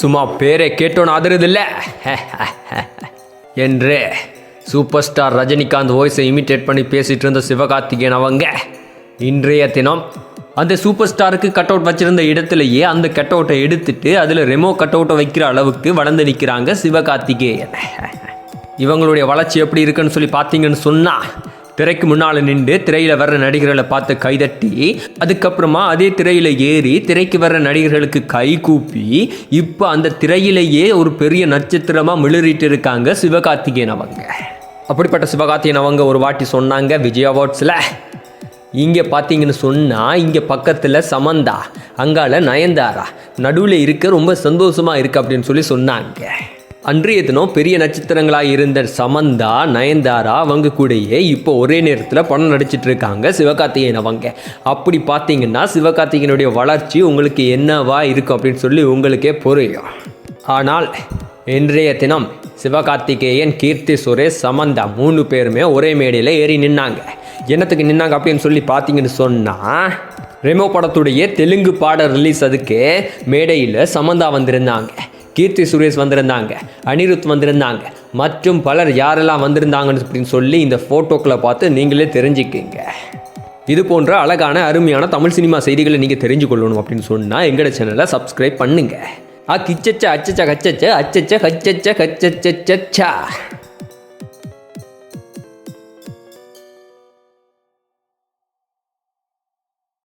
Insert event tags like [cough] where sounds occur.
சும்மா பேரை கேட்டோன்னு ஆதரதில்ல. [laughs] என்று சூப்பர் ஸ்டார் ரஜினிகாந்த் வாய்ஸை இமிட்டேட் பண்ணி பேசிட்டு இருந்த சிவகார்த்திகேயன் அவங்க இன்றைய தினம் அந்த சூப்பர் ஸ்டாருக்கு கட் அவுட் வச்சிருந்த இடத்துலயே அந்த கட் அவுட்டை எடுத்துட்டு அதில் ரெமோ கட் அவுட்டை வைக்கிற அளவுக்கு வளர்ந்து நிற்கிறாங்க சிவகார்த்திகேயன். [laughs] இவங்களுடைய வளர்ச்சி எப்படி இருக்குன்னு சொல்லி பார்த்தீங்கன்னு சொன்னால் திரைக்கு முன்னால் நின்று திரையில் வர்ற நடிகர்களை பார்த்து கைதட்டி அதுக்கப்புறமா அதே திரையில் ஏறி திரைக்கு வர்ற நடிகர்களுக்கு கை கூப்பி இப்போ அந்த திரையிலேயே ஒரு பெரிய நட்சத்திரமாக மிளறிட்டு இருக்காங்க சிவகார்த்திகேயன் அவங்க. அப்படிப்பட்ட சிவகார்த்திகேயன் அவங்க ஒரு வாட்டி சொன்னாங்க விஜய் அவார்ட்ஸில். இங்கே பார்த்தீங்கன்னு சொன்னால் இங்கே பக்கத்தில் சமந்தா அங்கால நயன்தாரா நடுவில் இருக்க ரொம்ப சந்தோஷமாக இருக்குது அப்படின்னு சொல்லி சொன்னாங்க. அன்றைய தினம் பெரிய நட்சத்திரங்களாக இருந்த சமந்தா நயன்தாரா அவங்க கூடயே இப்போ ஒரே நேரத்தில் படம் நடிச்சிட்டு இருக்காங்க சிவகார்த்திகேயன் அவங்க. அப்படி பார்த்தீங்கன்னா சிவகார்த்திகேயனுடைய வளர்ச்சி உங்களுக்கு என்னவா இருக்கும் அப்படின்னு சொல்லி உங்களுக்கே புரியும். ஆனால் இன்றைய தினம் சிவகார்த்திகேயன் கீர்த்தி சுரேஷ் சமந்தா மூணு பேருமே ஒரே மேடையில் ஏறி நின்னாங்க. என்னத்துக்கு நின்னாங்க அப்படின்னு சொல்லி பார்த்தீங்கன்னு சொன்னால் ரெமோ படத்துடைய தெலுங்கு பாட ரிலீஸ் அதுக்கு மேடையில் சமந்தா வந்திருந்தாங்க. கீர்த்தி சுரேஷ் வந்திருந்தாங்க அனிருத் வந்திருந்தாங்க மற்றும் பலர் யாரெல்லாம் வந்திருந்தாங்கன்னு அப்படின்னு சொல்லி இந்த ஃபோட்டோக்களை பார்த்து நீங்களே தெரிஞ்சுக்கிங்க. இது போன்ற அழகான அருமையான தமிழ் சினிமா செய்திகளை நீங்கள் தெரிஞ்சு கொள்ளணும் அப்படின்னு சொன்னால் எங்களோட சேனலை சப்ஸ்கிரைப் பண்ணுங்கள் ஆ கிச்சச்ச அச்சச்ச கச்சச்ச அச்சச்ச கச்சச்ச கச்சச்சச்சா.